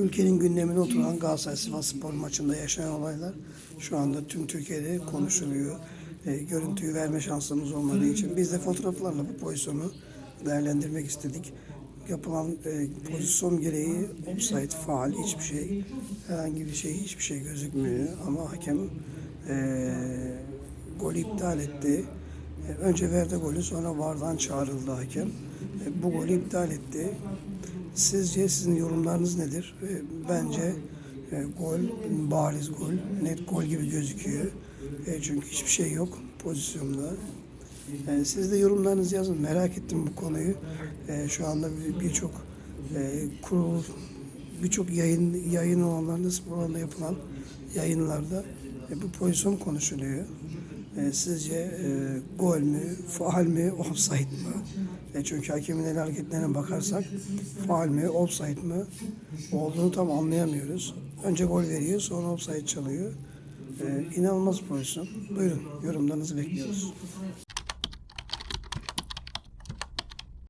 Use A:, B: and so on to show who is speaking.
A: ülkenin gündemine oturan Galatasaray Sivas Spor maçında yaşanan olaylar şu anda tüm Türkiye'de konuşuluyor. E, görüntüyü verme şansımız olmadığı için biz de fotoğraflarla bu pozisyonu değerlendirmek istedik. Yapılan e, pozisyon gereği offside, faal hiçbir şey, herhangi bir şey, hiçbir şey gözükmüyor. Ama hakem e, golü iptal etti. E, Önce verdi golü sonra vardan çağrıldı hakem. E, Bu golü iptal etti. Sizce sizin yorumlarınız nedir? E, Bence e, gol, bariz gol, net gol gibi gözüküyor. E, Çünkü hiçbir şey yok pozisyonda. E, Siz de yorumlarınızı yazın. Merak ettim bu konuyu. Şu anda bir- birçok kurul, birçok yayın yayın spor alanında yapılan yayınlarda bu pozisyon konuşuluyor. E, sizce e, gol mü, faal mi, offside mı? E, çünkü hakemin el hareketlerine bakarsak faal mi, offside mı olduğunu tam anlayamıyoruz. Önce gol veriyor, sonra offside çalıyor. E, inanılmaz pozisyon. Buyurun, yorumlarınızı bekliyoruz.